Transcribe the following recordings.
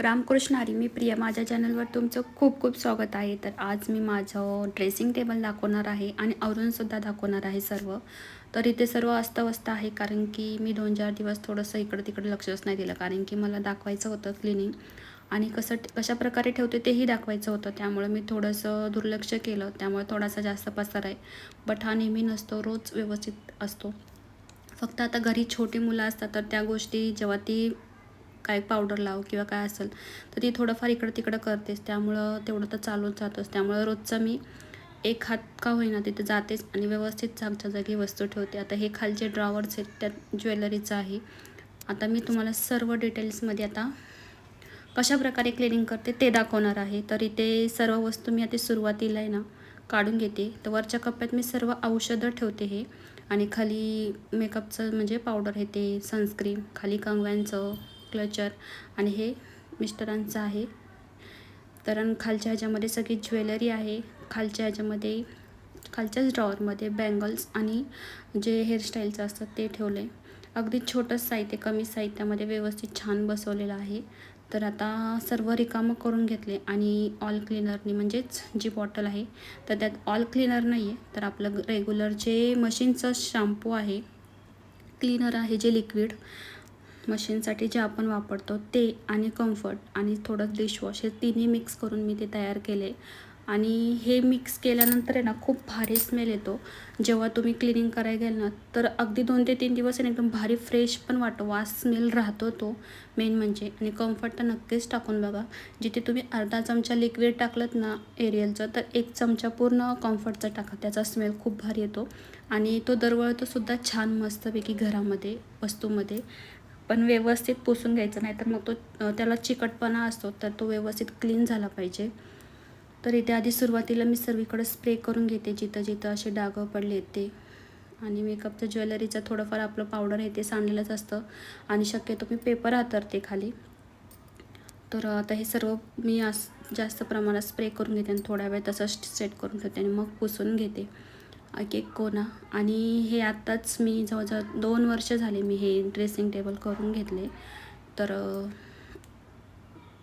रामकृष्ण हरी मी प्रिया. माझ्या चॅनलवर तुमचं खूप खूप स्वागत आहे. तर आज मी माझं ड्रेसिंग टेबल दाखवणार आहे आणि आवरूनसुद्धा दाखवणार आहे सर्व. तर इथे सर्व अस्तव्यस्त आहे कारण की मी दोन चार दिवस थोडंसं इकडं तिकडे लक्षच नाही दिलं. कारण की मला दाखवायचं होतं क्लिनिंग आणि कसं कशा प्रकारे ठेवते तेही दाखवायचं होतं. त्यामुळे मी थोडंसं दुर्लक्ष केलं. त्यामुळे थोडासा जास्त पसार आहे. बट हा नेहमी नसतो. रोज व्यवस्थित असतो. फक्त आता घरी छोटी मुलं असतात तर त्या गोष्टी जेव्हा ती काय पावडर लाव किंवा काय असेल तर ती थोडंफार इकडं तिकडं करतेच त्यामुळं तेवढं तर चालूच जातोच त्यामुळं रोजचं मी एक हात का होईना तिथे जातेच आणि व्यवस्थित जागच्या जागी वस्तू ठेवते. आता हे खालचे ड्रॉवर्स आहेत त्यात ज्वेलरीचं आहे. आता मी तुम्हाला सर्व डिटेल्समध्ये आता कशा प्रकारे क्लिनिंग करते ते दाखवणार आहे. तर इथे सर्व वस्तू मी आता सुरुवातीला आहे ना काढून घेते. तर वरच्या कप्प्यात मी सर्व औषधं ठेवते हे. आणि खाली मेकअपचं म्हणजे पावडर हे ते सनस्क्रीन खाली कंगव्यांचं क्लचर आणि हे मिस्टरांचं आहे. तर खालच्या ह्याच्यामध्ये सगळी ज्वेलरी आहे. खालच्या ह्याच्यामध्ये खालच्याच ड्रॉवरमध्ये बँगल्स आणि जे हेअरस्टाईलचं असतं ते ठेवलं आहे अगदी छोटंच साहित्य कमी साहित्यामध्ये व्यवस्थित छान बसवलेलं आहे. तर आता सर्व रिकामं करून घेतले आणि ऑल क्लिनरनी म्हणजेच जी बॉटल आहे तर त्यात ऑल क्लिनर नाही आहे तर आपलं रेग्युलर जे मशीनचं शॅम्पू आहे क्लिनर आहे जे लिक्विड मशीनसाठी जे आपण वापरतो ते आणि कम्फर्ट आणि थोडं डिशवॉश हे तिन्ही मिक्स करून मी ते तयार केले. आणि हे मिक्स केल्यानंतर आहे ना खूप भारी स्मेल येतो. जेव्हा तुम्ही क्लिनिंग करायला गेल ना तर अगदी दोन ते तीन दिवस आहे एकदम भारी फ्रेश पण वाटतो. वास स्मेल राहतो तो मेन म्हणजे. आणि कम्फर्ट तर नक्कीच टाकून बघा. जिथे तुम्ही अर्धा चमचा लिक्विड टाकलं ना एरियलचं तर एक चमचा पूर्ण कम्फर्टचा टाका. त्याचा स्मेल खूप भारी येतो. आणि तो दरवळतोसुद्धा छान मस्तपैकी घरामध्ये वस्तूमध्ये. पण व्यवस्थित पुसून घ्यायचं नाही तर मग तो त्याला चिकटपणा असतो तर तो व्यवस्थित क्लीन झाला पाहिजे. तर इथे आधी सुरुवातीला मी सर्वीकडे स्प्रे करून घेते जिथं जिथं असे डागं पडले ते. आणि मेकअपचं ज्वेलरीचं थोडंफार आपलं पावडर आहे ते सांडलेलंच असतं. आणि शक्यतो मी पेपर हातरते खाली. तर आता हे सर्व मी आस जास्त प्रमाणात स्प्रे करून घेते आणि थोड्या वेळ तसंच सेट करून ठेवते आणि मग पुसून घेते. एक एक कोना आणि हे आत्ताच मी जवळजवळ दोन वर्ष झाले मी हे ड्रेसिंग टेबल करून घेतले. तर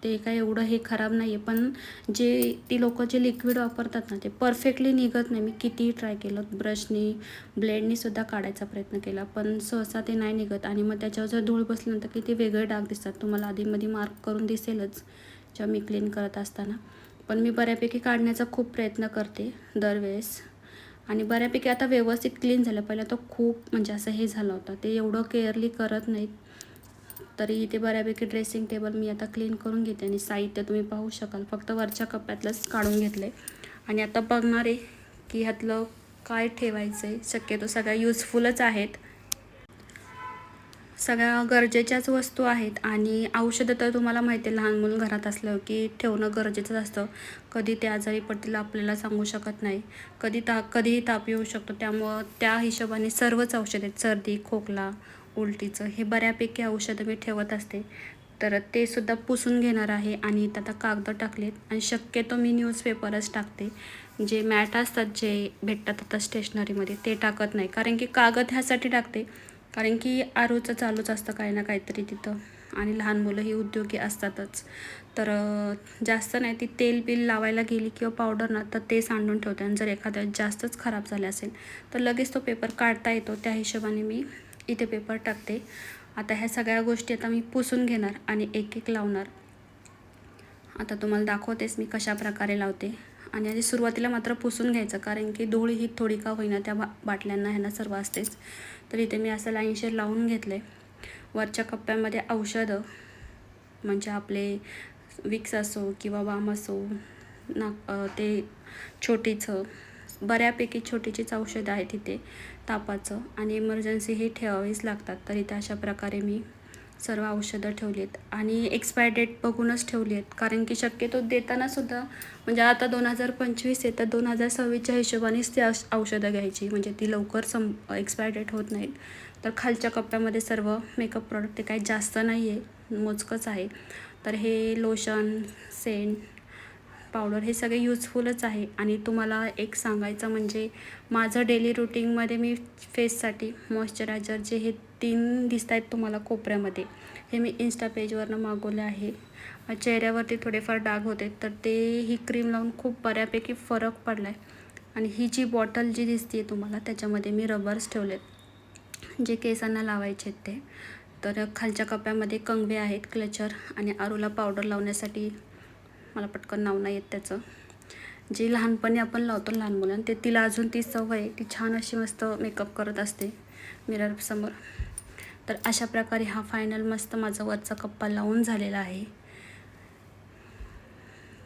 ते काय एवढं हे खराब नाही आहे पण जे ती लोक जे लिक्विड वापरतात ना ते परफेक्टली निघत नाही. मी कितीही ट्राय केलं ब्रशनी ब्लेडनी सुद्धा काढायचा प्रयत्न केला. पण सहसा ते नाही निघत. आणि मग त्याच्यावर जर धूळ बसल्यानंतर किती वेगळे डाग दिसतात. तुम्हाला आधीमध्ये मार्क करून दिसेलच जेव्हा मी क्लीन करत असताना. पण मी बऱ्यापैकी काढण्याचा खूप प्रयत्न करते दरवेळेस. आणि बऱ्यापैकी आता व्यवस्थित क्लीन झालं. पहिला तो खूप म्हणजे असं हे झालं होतं. ते एवढं केअरली करत नाहीत. तरी इथे बऱ्यापैकी ड्रेसिंग टेबल मी आता क्लीन करून घेते आणि साहित्य तुम्ही पाहू शकाल. फक्त वरच्या कप्प्यातलंच काढून घेतलं आहे आणि आता बघणार आहे की ह्यातलं काय ठेवायचं आहे शक्यतो सगळ्या युजफुलच आहेत. सगळ्या गरजेच्याच वस्तू आहेत आणि औषधं तर तुम्हाला माहिती आहे लहान मुलं घरात असलं की ठेवणं गरजेचंच असतं. कधी ते आजारी पडतील आपल्याला सांगू शकत नाही. कधी ता कधीही ताप येऊ शकतो. त्यामुळं त्या हिशोबाने सर्वच औषध आहेत. सर्दी खोकला उलटीचं हे बऱ्यापैकी औषधं मी ठेवत असते. तर ते सुद्धा पुसून घेणार आहे आणि इथं आता कागदं टाकलेत आणि शक्यतो मी न्यूजपेपरच टाकते. जे मॅट असतात जे भेटतात आता स्टेशनरीमध्ये ते टाकत नाही. कारण की कागद ह्यासाठी टाकते. कारण की आरोचं चालूच असतं काही ना काहीतरी तिथं. आणि लहान मुलं ही उद्योगी असतातच. तर जास्त नाही ती तेल बिल लावायला गेली किंवा पावडर ना तर ते सांडून ठेवते. आणि जर एखाद्या जास्तच खराब झाले असेल तर लगेच तो पेपर काढता येतो. त्या हिशोबाने मी इथे पेपर टाकते. आता ह्या सगळ्या गोष्टी आता मी पुसून घेणार आणि एक एक लावणार. आता तुम्हाला दाखवतेच मी कशा प्रकारे लावते. आणि आधी सुरुवातीला मात्र पुसून घ्यायचं कारण की धूळ ही थोडी का होईना त्या बा बाटल्यांना ह्यांना सर्व असतेच. तर इथे मी असं लाईनशेर लावून घेतले वरच्या कप्प्यामध्ये औषधं म्हणजे आपले विक्स असो किंवा वाम असो ना ते छोटीचं बऱ्यापैकी छोटीचीच औषधं आहेत तिथे तापाचं. आणि इमर्जन्सी हे ठेवावीच लागतात. तर इथे अशा प्रकारे मी सर्व औषधं ठेवली आहेत आणि एक्सपायर डेट बघूनच ठेवली आहेत कारण की शक्यतो देतानासुद्धा म्हणजे आता दोन हजार पंचवीस आहे तर दोन हजार सव्वीसच्या हिशोबानेच ती औषधं घ्यायची. म्हणजे ती लवकर सं एक्सपायर डेट होत नाहीत. तर खालच्या कप्प्यामध्ये सर्व मेकअप प्रॉडक्ट ते काही जास्त नाही आहे मोजकंच आहे. तर हे लोशन सेंट पावडर हे सगळे यूजफुलच आहे. आणि तुम्हाला एक सांगायचं म्हणजे माझं डेली रुटीनमध्ये मी फेससाठी मॉइश्चरायझर जे हे तीन दिसत आहेत तुम्हाला कोपऱ्यामध्ये. हे मी इन्स्टा पेजवरनं मागवले आहे. चेहऱ्यावरती थोडेफार डाग होते तर ते ही क्रीम लावून खूप बऱ्यापैकी फरक पडला आहे आणि ही जी बॉटल जी दिसते तुम्हाला त्याच्यामध्ये मी रबर्स ठेवलेत. जे केसांना लावायचे आहेत ते. तर खालच्या कप्प्यामध्ये कंगवे आहेत क्लचर आणि आरूला पावडर लावण्यासाठी मला पटकन नाव नाही येत त्याचं. जे लहानपणी आपण लावतो लहान मुलांना ते तिला अजून ती सवय आहे. ती छान अशी मस्त मेकअप करत असते. मिररसमोर तर अशा प्रकारे हा फायनल मस्त माझा वरचा कप्पा लावून झालेला आहे.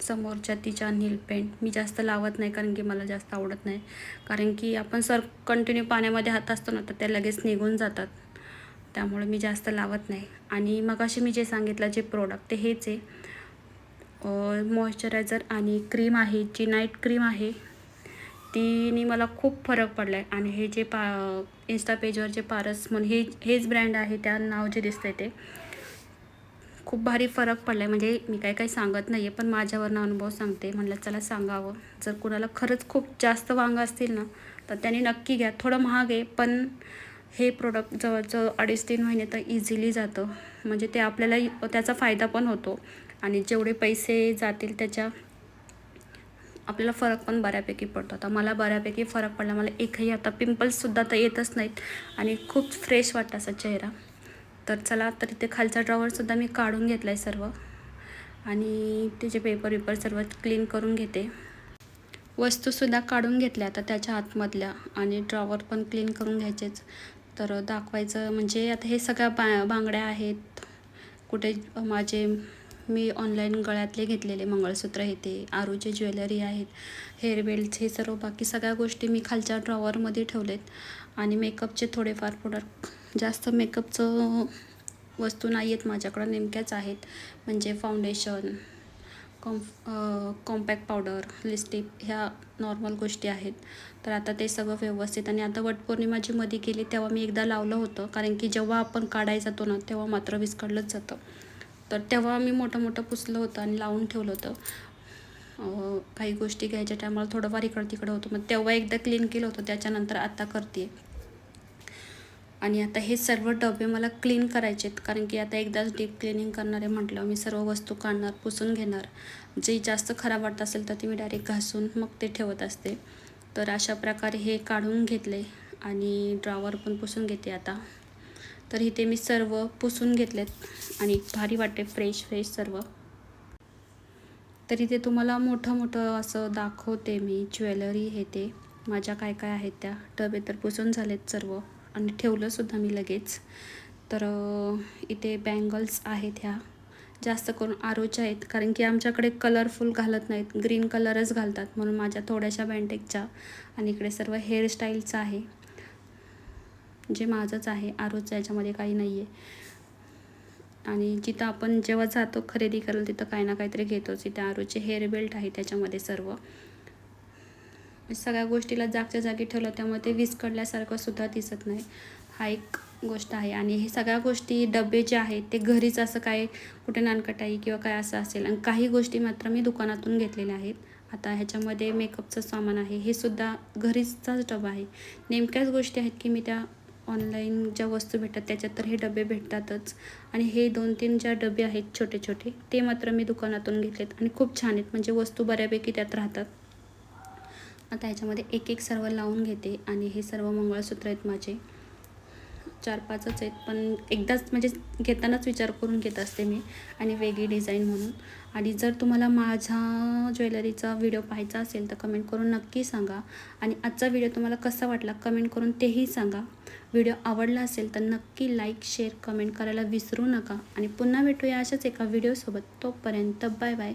समोरच्या तिच्या नील पेंट मी जास्त लावत नाही कारण की मला जास्त आवडत नाही. कारण की आपण सर कंटिन्यू पाण्यामध्ये हात असतो ना तर त्या लगेच निघून जातात. त्यामुळे मी जास्त लावत नाही. आणि मग असे मी जे सांगितलं जे प्रोडक्ट ते हेच आहे. मॉइश्चरायझर आणि क्रीम आहे जी नाईट क्रीम आहे तिने मला खूप फरक पडला आहे आणि हे जे पा इन्स्टा पेजवर जे पारस म्हणून हे हेच ब्रँड आहे त्या नाव जे दिसतंय ते. खूप भारी फरक पडला आहे म्हणजे मी काही काही सांगत नाही आहे पण माझ्यावरनं अनुभव सांगते. म्हणलं चला सांगावं. जर कुणाला खरंच खूप जास्त वांग असतील ना तर त्याने नक्की घ्या. थोडं महाग आहे पण हे प्रोडक्ट जवळजवळ अडीच तीन महिने तर इझिली जातं. म्हणजे ते आपल्याला त्याचा फायदा पण होतो. आणि जेवढे पैसे जातील त्याच्या आपल्याला फरक पण बऱ्यापैकी पडतो. आता मला बऱ्यापैकी फरक पडला मला एकही आता पिंपल्ससुद्धा तर येतच नाहीत आणि खूप फ्रेश वाटतं असा चेहरा. तर चला तर इथे खालचा ड्रॉवरसुद्धा मी काढून घेतला आहे सर्व. आणि त्याचे पेपर वेपर सर्व क्लीन करून घेते. वस्तूसुद्धा काढून घेतल्या आता त्याच्या आतमधल्या आणि ड्रॉवर पण क्लीन करून घ्यायचेच. तर दाखवायचं म्हणजे आता हे सगळ्या बा बांगड्या आहेत. कुठे माझे मी ऑनलाईन गळ्यातले घेतलेले मंगळसूत्र हे ते आरूचे ज्वेलरी आहेत हेअर बेल्ट्स हे सर्व बाकी सगळ्या गोष्टी मी खालच्या ड्रॉवरमध्ये ठेवलेत. आणि मेकअपचे थोडेफार प्रोडक्ट जास्त मेकअपचं वस्तू नाही आहेत माझ्याकडं नेमक्याच आहेत. म्हणजे foundation com compact powder lipstick ह्या नॉर्मल गोष्टी आहेत. तर आता ते सगळं व्यवस्थित आणि आता वटपौर्णिमा जी मध्ये केली तेव्हा मी एकदा लावलं होतं. कारण की जेव्हा आपण काढायचा जातो ना तेव्हा मात्र विस्कडलंच जातं. तर तेव्हा मी मोठं मोठं पुसलं होतं आणि लावून ठेवलं होतं. काही गोष्टी घ्यायच्या टायमाला थोडंफार इकडं तिकडं होतं. मग तेव्हा एकदा क्लीन केलं होतं. त्याच्यानंतर आता करते. आणि आता हे सर्व डबे मला क्लीन करायचे आहेत. कारण की आता एकदाच डीप क्लिनिंग करणारे म्हटलं मी सर्व वस्तू काढणार पुसून घेणार. जे जास्त खराब वाटत असेल तर ती मी डायरेक्ट घासून मग ते ठेवत असते. तर अशा प्रकारे हे काढून घेतले आणि ड्रॉवर पण पुसून घेते आता. तर इथे मी सर्व पुसून घेतलेत आणि भारी वाटते फ्रेश फ्रेश सर्व. तर इथे तुम्हाला मोठं मोठं असं दाखवते मी ज्वेलरी हे ते. माझ्या काय काय आहेत त्या. डबे तर पुसून झालेत सर्व आणि ठेवलंसुद्धा मी लगेच. तर इथे बँगल्स आहेत ह्या. जास्त करून आरोच्या आहेत कारण की आमच्याकडे कलरफुल घालत नाहीत. ग्रीन कलरच घालतात म्हणून माझ्या थोड्याशा बँटेकच्या आणि इकडे सर्व हेअरस्टाईलचं आहे. जे माझंच आहे आरोचं याच्यामध्ये काही नाही आहे आणि जिथं आपण जेव्हा जातो खरेदी करायला तिथं काही ना काहीतरी घेतोच. इथे आरोचे हेअर बेल्ट आहे त्याच्यामध्ये सर्व. सगळ्या गोष्टीला जागच्या जागी ठेवलं त्यामुळे ते विस्कडल्यासारखं सुद्धा दिसत नाही. हा एक गोष्ट आहे. आणि हे सगळ्या गोष्टी डबे जे आहेत ते घरीच असं काय कुठे नानकटाई किंवा काय असं असेल. आणि काही गोष्टी मात्र मी दुकानातून घेतलेल्या आहेत. आता ह्याच्यामध्ये मेकअपचं सामान आहे. हे सुद्धा घरीचाच डबा आहे. नेमक्याच गोष्टी आहेत की मी त्या ऑनलाईन ज्या वस्तू भेटतात त्याच्यात तर हे डबे भेटतातच. आणि हे दोन तीन ज्या डबे आहेत छोटे छोटे ते मात्र मी दुकानातून घेतलेत आणि खूप छान आहेत. म्हणजे वस्तू बऱ्यापैकी त्यात राहतात. आता ह्याच्यामध्ये एक एक सर्व लावून घेते आणि हे सर्व मंगळसूत्र आहेत माझे. चार पाचच आहेत पण एकदाच म्हणजे घेतानाच विचार करून घेत असते मी. आणि वेगळी डिझाईन म्हणून. आणि जर तुम्हाला माझा ज्वेलरीचा व्हिडिओ पाहायचा असेल तर कमेंट करून नक्की सांगा. आणि आजचा व्हिडिओ तुम्हाला कसा वाटला कमेंट करून तेही सांगा. व्हिडिओ आवडला असेल तर नक्की लाईक शेअर कमेंट करायला विसरू नका. आणि पुन्हा भेटूया अशाच एका व्हिडिओसोबत. तोपर्यंत बाय बाय